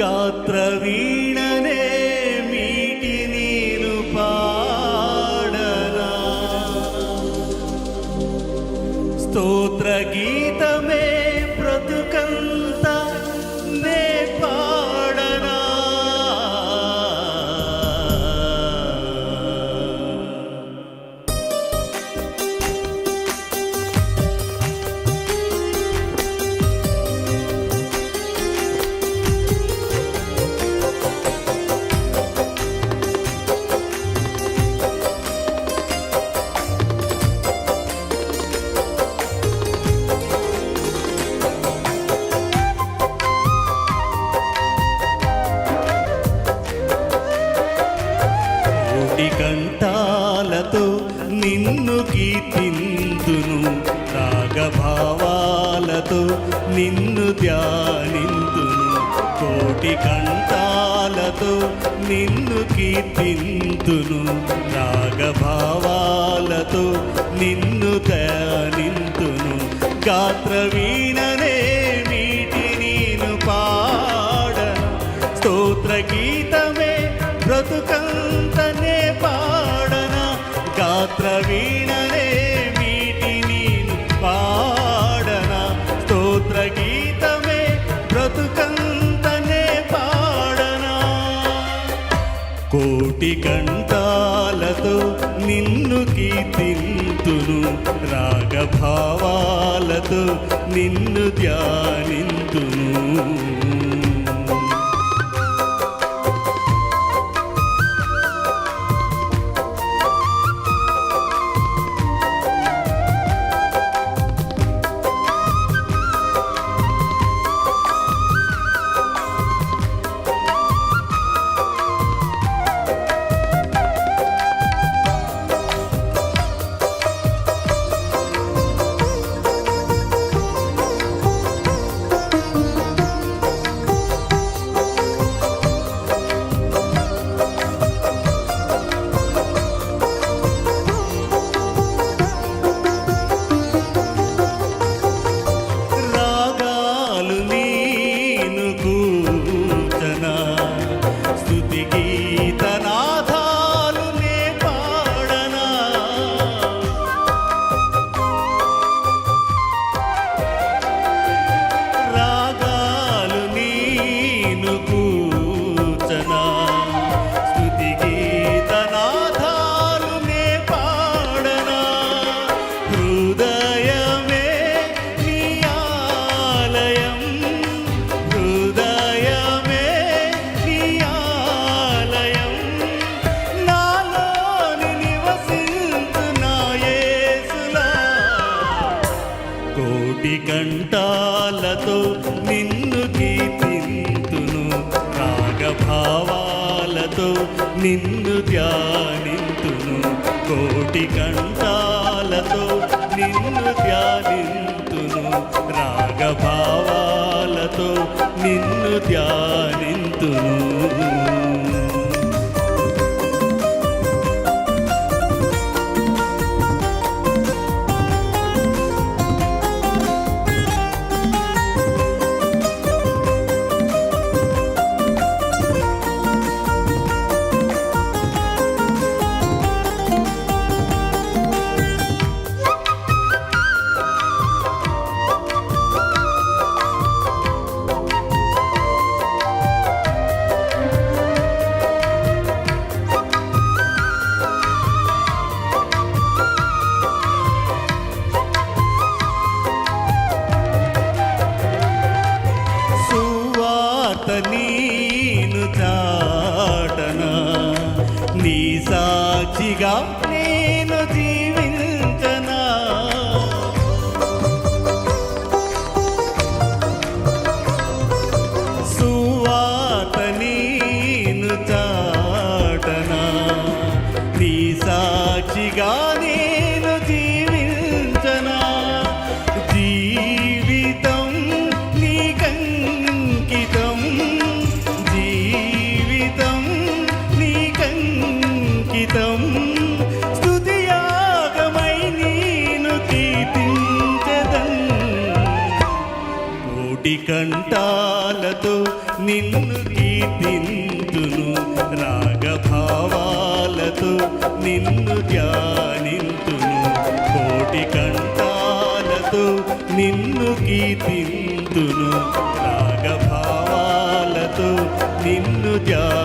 గాత్ర మీటి నేను పాడనా. స్తోత్ర గీతమే బ్రతుకంత నే పా కీర్తింతును రాగభావాలతో నిన్ను ధ్యానింతును. కోటి కంఠాలతో నిన్ను కీర్తింతును. రాగభావాలతో నిన్ను ధ్యానింతును. గాత్ర వీణనే మీటి నేను పాడను స్తోత్ర గీతమే బ్రతుకంతనే పాడన. గాత్ర వీణనే కంఠాలతో నిన్ను కీర్తింతును రాగభావాలతో నిన్ను ధ్యానింతును. కంఠాలతో నిన్ను గీతింతును రాగభావాలతో నిన్ను ధ్యానింతును కోటి కంఠాలతో నిన్ను ధ్యానింతును రాగభావాలతో నిన్ను ధ్యానింతును. నేను జీవించనా? సువార్త నీను చాటనా? నీ సాక్షిగా నేను జీవించనా? జీవితం నీకంకితం కంఠాలతో నిన్ను కీర్తింతును రాగభావాలతో నిన్ను ధ్యానింతును. కోటి కంఠాలతో నిన్ను కీర్తింతును రాగభావాలతో నిన్ను ధ్యా